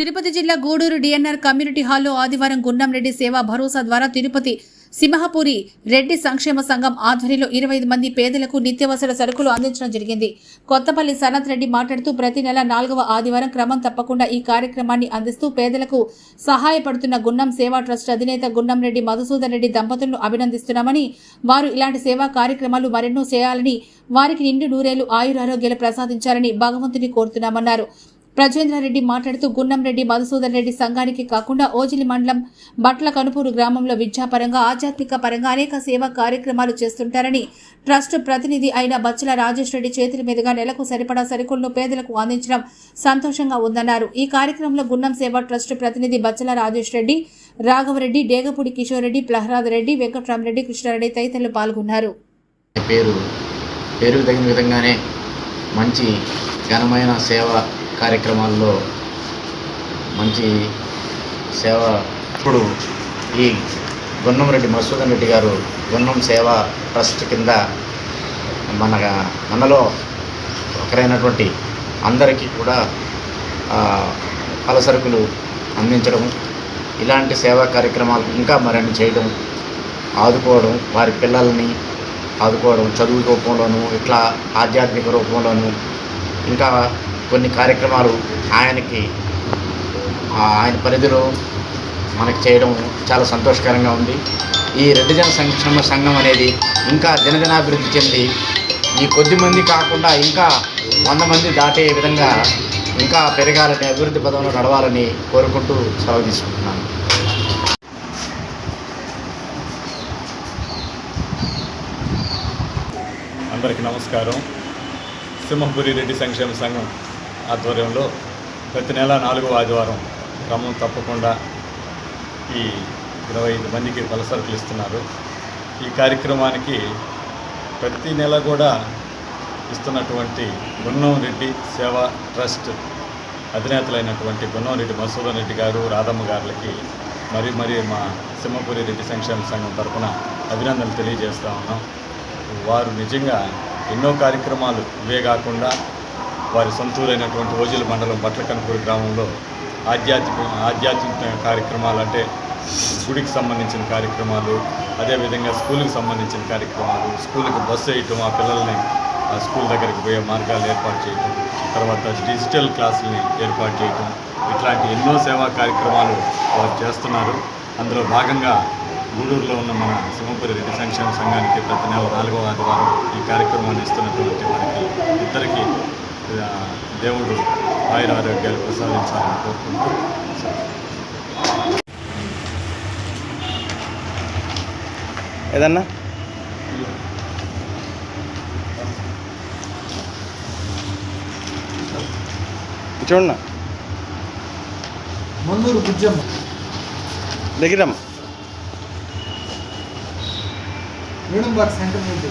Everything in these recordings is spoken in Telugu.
తిరుపతి జిల్లా గూడూరు డిఎన్ఆర్ కమ్యూనిటీ హాల్లో ఆదివారం గున్నంరెడ్డి సేవా భరోసా ద్వారా తిరుపతి సింహపురి రెడ్డి సంక్షేమ సంఘం ఆధ్వర్యంలో ఇరవై ఐదు మంది పేదలకు నిత్యావసర సరుకులు అందించడం జరిగింది. కొత్తపల్లి సనత్ రెడ్డి మాట్లాడుతూ ప్రతి నెల నాలుగవ ఆదివారం క్రమం తప్పకుండా ఈ కార్యక్రమాన్ని అందిస్తూ పేదలకు సహాయపడుతున్న గున్నం సేవా ట్రస్ట్ అధినేత గున్నం రెడ్డి మధుసూదన్ రెడ్డి దంపతులను అభినందిస్తున్నామని వారు ఇలాంటి సేవా కార్యక్రమాలు మరెన్నో చేయాలని వారికి నిండు నూరేళ్ళు ఆయురారోగ్యాలు ప్రసాదించాలని భగవంతుని కోరుతున్నామన్నారు. రెడ్డి మాట్లాడుతూ గున్నంరెడ్డి మధుసూదన్ రెడ్డి సంఘానికి కాకుండా ఓజిలి మండలం బట్ల కనుపూరు గ్రామంలో విద్యాపరంగా ఆధ్యాత్మిక పరంగా అనేక సేవా కార్యక్రమాలు చేస్తుంటారని ట్రస్ట్ ప్రతినిధి అయిన బచ్చల రాజేష్ రెడ్డి చేతుల మీదుగా నెలకు సరిపడా సరుకులను పేదలకు అందించడం సంతోషంగా ఉందన్నారు. ఈ కార్యక్రమంలో గున్నం సేవా ట్రస్ట్ ప్రతినిధి బచ్చల రాజేష్ రెడ్డి రాఘవరెడ్డి డేగపూడి కిషోర్ రెడ్డి ప్రహ్లాద్ రెడ్డి వెంకట్రామరెడ్డి కృష్ణారెడ్డి తదితరులు పాల్గొన్నారు. పేరు పేరుకు తగిన విధంగానే మంచి ఘనమైన సేవ కార్యక్రమాల్లో మంచి సేవ ఇప్పుడు ఈ గున్నంరెడ్డి మసూదన్ రెడ్డి గారు గున్నం సేవా ట్రస్ట్ కింద మన మనలో ఒకరైనటువంటి అందరికీ కూడా ఆ, పలసరుకులు అందించడం ఇలాంటి సేవా కార్యక్రమాలు ఇంకా మరిన్ని చేయడం ఆదుకోవడం వారి పిల్లల్ని ఆదుకోవడం చదువు రూపంలోనూ ఇట్లా ఆధ్యాత్మిక రూపంలోనూ ఇంకా కొన్ని కార్యక్రమాలు ఆయనకి ఆయన పరిధిలో మనకు చేయడం చాలా సంతోషకరంగా ఉంది. ఈ రెడ్డి జన సంక్షేమ సంఘం అనేది ఇంకా దినదినాభివృద్ధి చెంది ఈ కొద్ది మంది కాకుండా ఇంకా వంద మంది దాటే విధంగా ఇంకా పెరగాలని అభివృద్ధి పదంలో నడవాలని కోరుకుంటూ సెలవు తీసుకుంటున్నాను. అందరికీ నమస్కారం. సింహపురి రెడ్డి సంక్షేమ సంఘం ఆధ్వర్యంలో ప్రతి నెల నాలుగో ఆదివారం క్రమం తప్పకుండా ఈ ఇరవై ఐదు మందికి పలసరుకులు ఇస్తున్నారు. ఈ కార్యక్రమానికి ప్రతి నెల కూడా ఇస్తున్నటువంటి గున్నం రెడ్డి సేవా ట్రస్ట్ అధినేతలైనటువంటి గున్నం రెడ్డి మసూదన్ రెడ్డి గారు రాధమ్మ గారులకి మరి మరి మా సింహపురి రెడ్డి సంక్షేమ సంఘం తరఫున అభినందనలు తెలియజేస్తా ఉన్నాం. వారు నిజంగా ఎన్నో కార్యక్రమాలు ఇవే కాకుండా వారి సొంతూరైనటువంటి ఓజిల మండలం బట్లకనపూడి గ్రామంలో ఆధ్యాత్మిక ఆధ్యాత్మిక కార్యక్రమాలు అంటే గుడికి సంబంధించిన కార్యక్రమాలు అదేవిధంగా స్కూల్కి సంబంధించిన కార్యక్రమాలు స్కూల్కి బస్సు వేయటం ఆ పిల్లల్ని ఆ స్కూల్ దగ్గరికి పోయే మార్గాలు ఏర్పాటు చేయటం తర్వాత డిజిటల్ క్లాసుల్ని ఏర్పాటు చేయటం ఇట్లాంటి ఎన్నో సేవా కార్యక్రమాలు వారు చేస్తున్నారు. అందులో భాగంగా గూడూరులో ఉన్న మన సింహపురి రెడ్డి సంక్షేమ సంఘానికి ప్రతి నెల నాలుగవ ఆదివారం ఈ కార్యక్రమాన్ని ఇస్తున్నటువంటి మనకి ఇద్దరికి దేవుడు ఆయుర ఆరోగ్యాలు ప్రసాదించాలని కోరుకుంటూ ఏదన్నా? చూడన్నా మందూరు బుజ్జమ్మ దగ్గరమ్మ వేణుంబాగ్ సెంటర్ నుండి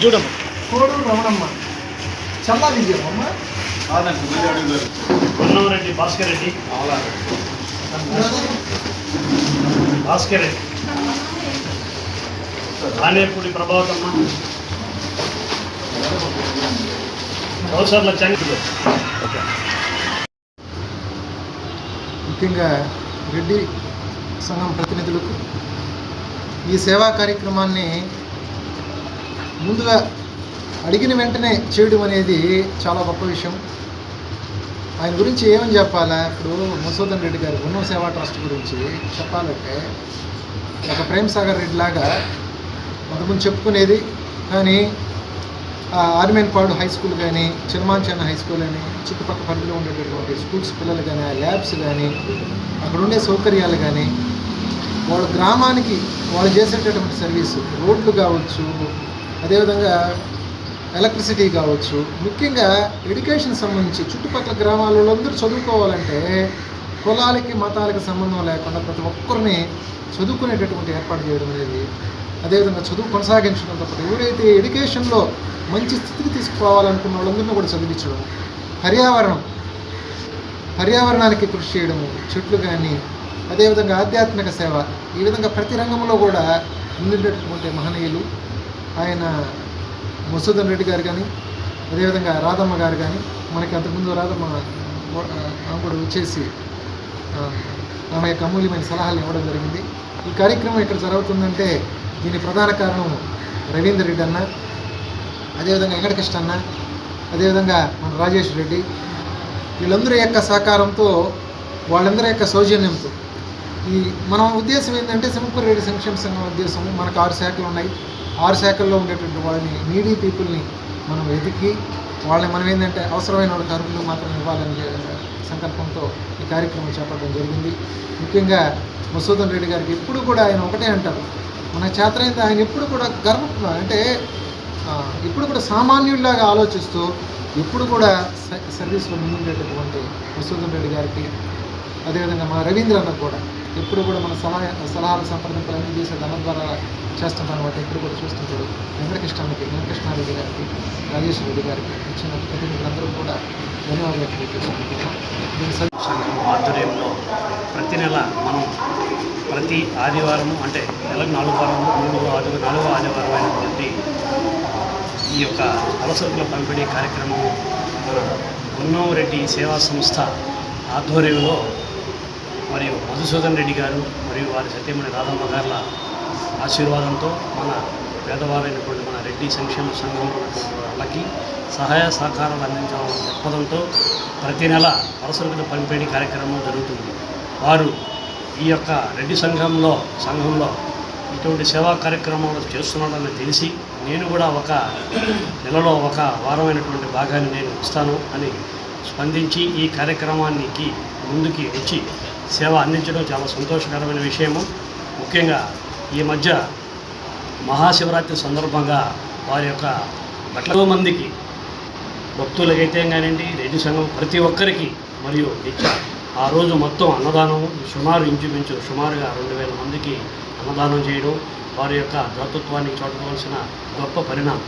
చూడమ్మ. కోడూరు రమణమ్మ. చల్లా విజయమ్మ కొన్నవరెడ్డి భాస్కర్ రెడ్డి. భాస్కర్ రెడ్డి. ఆనేపూడి ప్రభావతమ్మ. కౌసర్ల చంద్రుడు. ముఖ్యంగా రెడ్డి సంఘం ప్రతినిధులకు ఈ సేవా కార్యక్రమాన్ని ముందుగా అడిగిన వెంటనే చేయడం అనేది చాలా గొప్ప విషయం. ఆయన గురించి ఏమని చెప్పాలా? ఇప్పుడు మసూదన్ రెడ్డి గారు గున్నం సేవా ట్రస్ట్ గురించి చెప్పాలంటే ఒక ప్రేమ్ సాగర్ రెడ్డి లాగా అంతకుముందు చెప్పుకునేది. కానీ ఆర్మేన్పాడు హై స్కూల్ కానీ చినమాంచాన హై స్కూల్ అని చుట్టుపక్కల పరిధిలో ఉండేటటువంటి స్కూల్స్ పిల్లలు కానీ ల్యాబ్స్ కానీ అక్కడ ఉండే సౌకర్యాలు కానీ వాళ్ళ గ్రామానికి వాళ్ళు చేసేటటువంటి సర్వీసు రోడ్లు కావచ్చు అదేవిధంగా ఎలక్ట్రిసిటీ కావచ్చు ముఖ్యంగా ఎడ్యుకేషన్ సంబంధించి చుట్టుపక్కల గ్రామాల వాళ్ళందరూ చదువుకోవాలంటే కులాలకి మతాలకి సంబంధం లేకుండా ప్రతి ఒక్కరిని చదువుకునేటటువంటి ఏర్పాటు చేయడం అనేది అదేవిధంగా చదువు కొనసాగించడం తప్పదు ఎవరైతే ఎడ్యుకేషన్లో మంచి స్థితికి తీసుకుపోవాలనుకున్న వాళ్ళందరినీ కూడా చదివించడం పర్యావరణం పర్యావరణానికి కృషి చేయడము చెట్లు కానీ అదేవిధంగా ఆధ్యాత్మిక సేవ ఈ విధంగా ప్రతి రంగంలో కూడా ముందుండేటటువంటి మహనీయులు ఆయన మసూదన్ రెడ్డి గారు కానీ అదేవిధంగా రాధమ్మ గారు కానీ మనకి అంతకుముందు రాధమ్మ ఆమె కూడా వచ్చేసి ఆమె యొక్క అమూల్యమైన సలహాలు ఇవ్వడం జరిగింది. ఈ కార్యక్రమం ఇక్కడ జరుగుతుందంటే దీని ప్రధాన కారణం రవీందర్ రెడ్డి అన్న అదేవిధంగా వెంకటకృష్ణ అన్న అదేవిధంగా మన రాజేష్ రెడ్డి. వీళ్ళందరి యొక్క సహకారంతో వాళ్ళందరి యొక్క సౌజన్యంతో. ఈ మన ఉద్దేశం ఏంటంటే సింహపూర్ రెడ్డి సంక్షేమ సంఘం ఉద్దేశం మనకు ఆరు శాఖలు ఉన్నాయి. ఆరు శాఖల్లో ఉండేటువంటి వాళ్ళని నీడీ పీపుల్ని మనం వెతికి వాళ్ళని మనం ఏంటంటే అవసరమైన వాళ్ళకి అర్హులు మాత్రం ఇవ్వాలని సంకల్పంతో ఈ కార్యక్రమం చేపట్టడం జరిగింది. ముఖ్యంగా మసూదన్ రెడ్డి గారికి ఎప్పుడు కూడా ఆయన ఒకటే అంటారు. మన చేతనైతే ఆయన ఎప్పుడు కూడా గర్వ అంటే ఇప్పుడు కూడా సామాన్యుడిలాగా ఆలోచిస్తూ ఎప్పుడు కూడా స- సర్వీస్లో ముందుండేటటువంటి మసూదన్ రెడ్డి గారికి అదేవిధంగా మన రవీంద్ర అన్న కూడా ఎప్పుడు కూడా మన సలహా సలహాలు సంప్రదింపులు అన్నీ చేసే దాని ద్వారా చేస్తుంటాం అనమాట ఎప్పుడు కూడా చూస్తుంటాడు వెంకటకృష్ణానికి వెంకటకృష్ణారెడ్డి గారికి రాజేష్ రెడ్డి గారికి ఇచ్చిన ప్రతినిధులందరూ కూడా ధన్యవాదాలు ఆధ్వర్యంలో ప్రతి నెల మనం ప్రతి ఆదివారం అంటే నెలకు నాలుగు వారం మూడు ఆరు నాలుగో ఆదివారం అయినటువంటి ఈ యొక్క అలసరుకుల పంపిణీ కార్యక్రమం మన గున్నం సేవా సంస్థ ఆధ్వర్యంలో మరియు మధుసూదన్ రెడ్డి గారు మరియు వారి సత్యమణి రాధమ్మ గారుల ఆశీర్వాదంతో మన పేదవారైనటువంటి మన రెడ్డి సంక్షేమ సంఘం వాళ్ళకి సహాయ సహకారాలు అందించడం దృక్పథంతో ప్రతి నెల పరసరుకుల పంపిణీ కార్యక్రమం జరుగుతుంది. వారు ఈ యొక్క రెడ్డి సంఘంలో సంఘంలో ఇటువంటి సేవా కార్యక్రమాలు చేస్తున్నాడని తెలిసి నేను కూడా ఒక నెలలో ఒక వారమైనటువంటి భాగాన్ని నేను ఇస్తాను అని స్పందించి ఈ కార్యక్రమానికి ముందుకి వచ్చి సేవ అందించడం చాలా సంతోషకరమైన విషయము. ముఖ్యంగా ఈ మధ్య మహాశివరాత్రి సందర్భంగా వారి యొక్క లక్షల మందికి భక్తులకైతే కానివ్వండి రెడ్డి సంఘం ప్రతి ఒక్కరికి మరియు నిత్య ఆ రోజు మొత్తం అన్నదానం సుమారు ఇంచుమించు సుమారుగా రెండు వేల మందికి అన్నదానం చేయడం వారి యొక్క దాతృత్వానికి చూడవలసిన గొప్ప పరిణామం.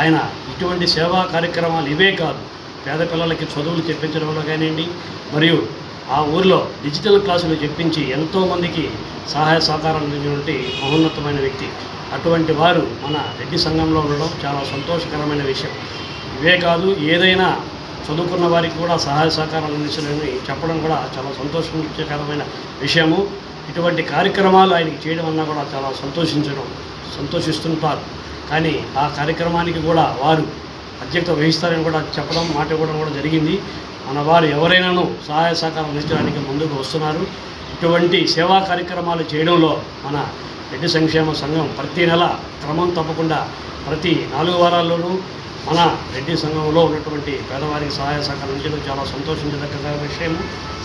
ఆయన ఇటువంటి సేవా కార్యక్రమాలు ఇవే కాదు పేద పిల్లలకి చదువులు చెప్పించడంలో కానివ్వండి మరియు ఆ ఊరిలో డిజిటల్ క్లాసులు చెప్పించి ఎంతోమందికి సహాయ సహకారాలు అందించినటువంటి మహోన్నతమైన వ్యక్తి. అటువంటి వారు మన రెడ్డి సంఘంలో ఉండడం చాలా సంతోషకరమైన విషయం. ఇవే కాదు ఏదైనా చదువుకున్న వారికి కూడా సహాయ సహకారాలు అందించాలని చెప్పడం కూడా చాలా సంతోషకరమైన విషయము. ఇటువంటి కార్యక్రమాలు ఆయనకి చేయడం అన్నా కూడా చాలా సంతోషించడం సంతోషిస్తుంటారు. కానీ ఆ కార్యక్రమానికి కూడా వారు అధ్యక్షత వహిస్తారని కూడా చెప్పడం మాట ఇవ్వడం కూడా జరిగింది. మన వారు ఎవరైనాను సహాయ సహకారం అందించడానికి ముందుకు వస్తున్నారు. ఇటువంటి సేవా కార్యక్రమాలు చేయడంలో మన రెడ్డి సంక్షేమ సంఘం ప్రతి నెల క్రమం తప్పకుండా ప్రతి నాలుగు వారాల్లోనూ మన రెడ్డి సంఘంలో ఉన్నటువంటి పేదవారికి సహాయ సహకారం నుంచి చాలా సంతోషించదగ్గ విషయం.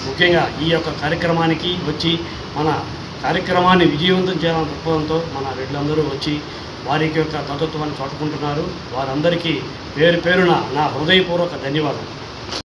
ముఖ్యంగా ఈ యొక్క కార్యక్రమానికి వచ్చి మన కార్యక్రమాన్ని విజయవంతం చేయాలన్న దృక్పథంతో మన రెడ్లందరూ వచ్చి వారికి యొక్క తత్వత్వాన్ని చాటుకుంటున్నారు. వారందరికీ పేరు పేరున నా హృదయపూర్వక ధన్యవాదాలు